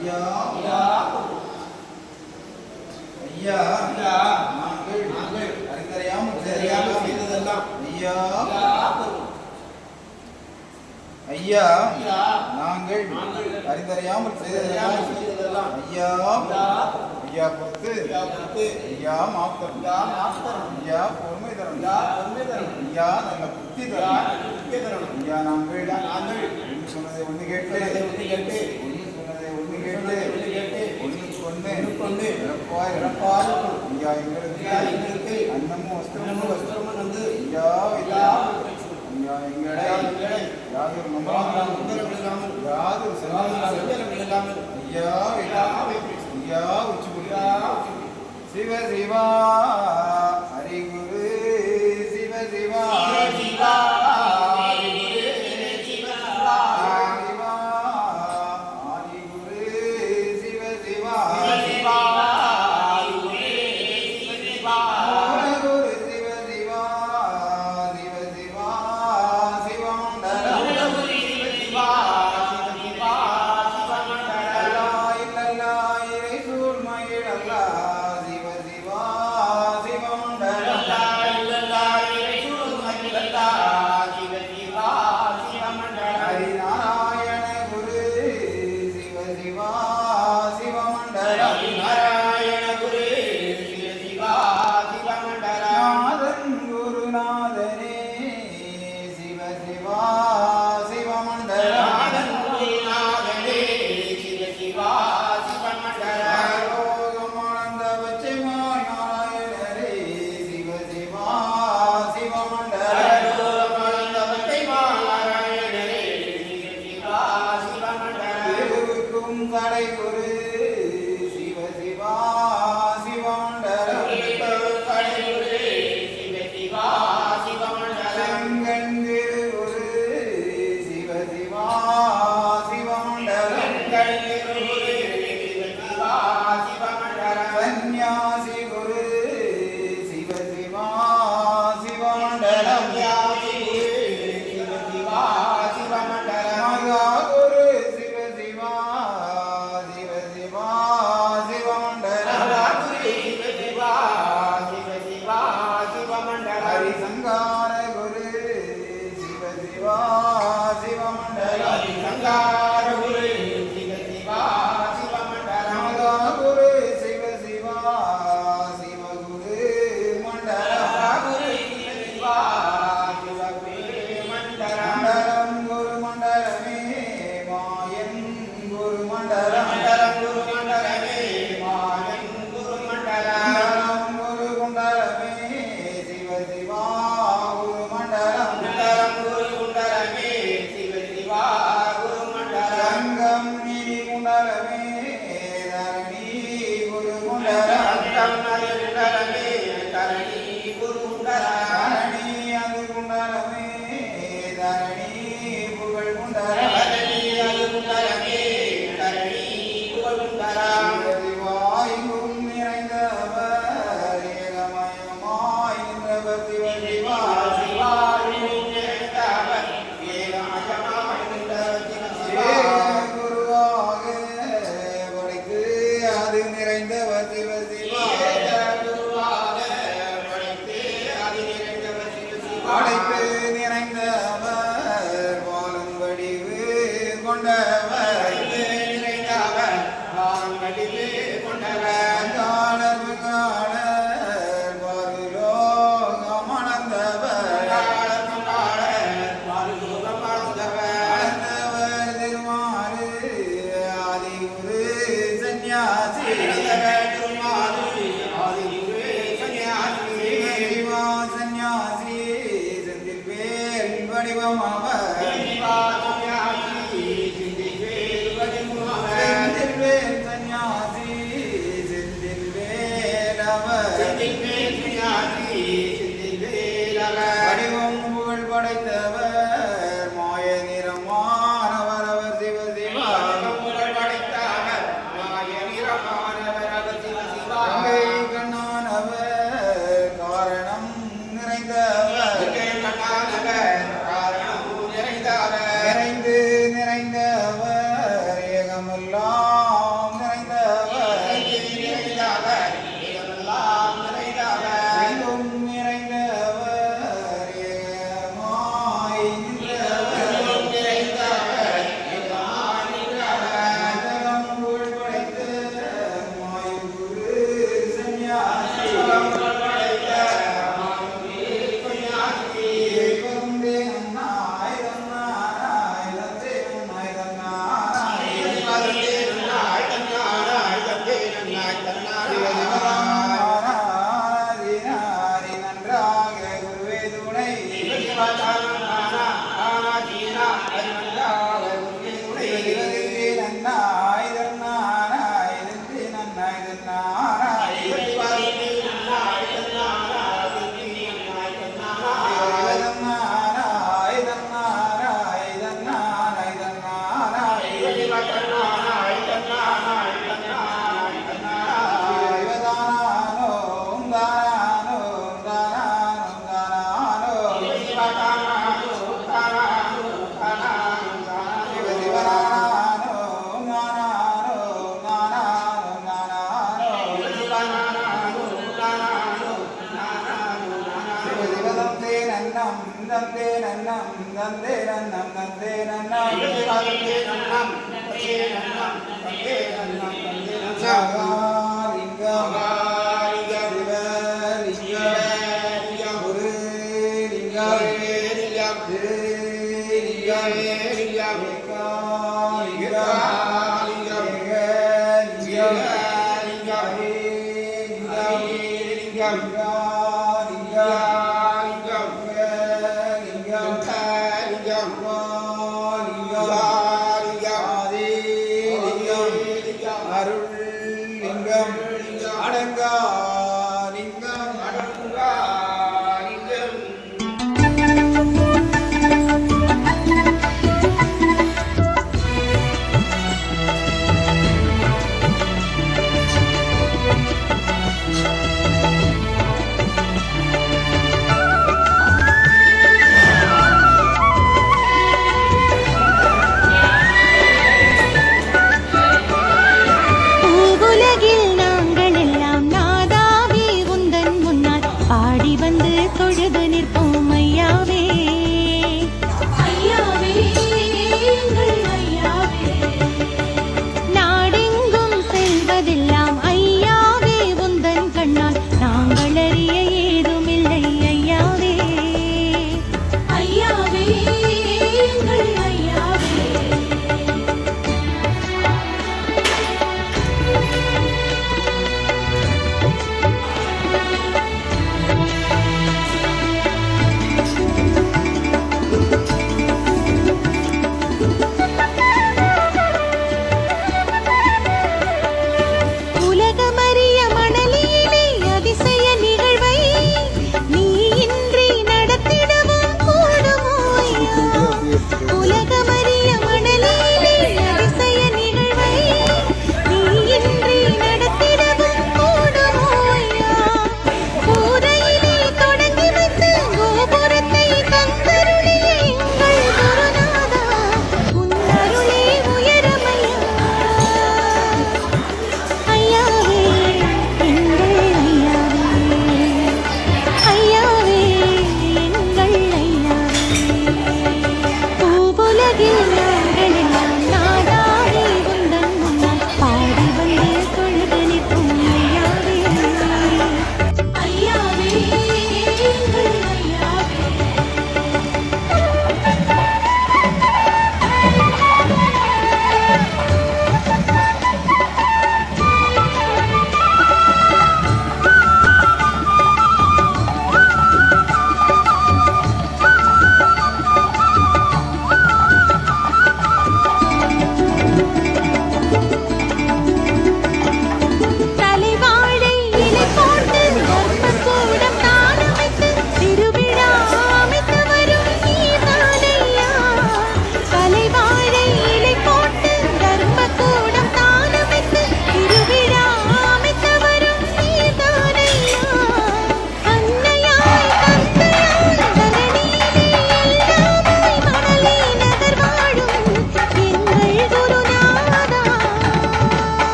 ஐயா. ஐயா, ஐயா. ஐயா, நாங்கள் நாங்கள் அறிந்தறியாமல் அறியாமல் செய்ததெல்லாம். ஐயா. ஐயா, நாங்கள் அறிந்தறியாமல் செய்ததெல்லாம். ஐயா. ஐயா, பொறுத்து ஐயா, பொறுத்து, ஐயா பொறுமை தரணும் ஐயா, நல்ல புத்தி தரணும் ஐயா நாங்கள் நாங்கள் சொன்னதை ஒன்று கேட்டு. ஒன்று கேட்டு, ஒன்று சொன்னதை ஒன்று சொன்னதை கேட்டு கேட்டு, ஒன்றுக்கு ஒன்று ஒன்று இறப்பாய் இறப்பாய். இருக்கும். ஐயா எங்களுக்கு எங்களுக்கு அன்னமும் வஸ்திரமும் வஸ்திரமும் வந்து ஐயா ஐயா, ஐயா எங்களை எங்களை யாதொரு உத்தரவு இல்லாமல் யாதொரு செல்வம் இல்லாமல் ஐயா ஐயா, ஐயா உச்சி ஐயா, சிவ சிவா. ஹரிகுரு சிவ. சிவா சிவா, வேல்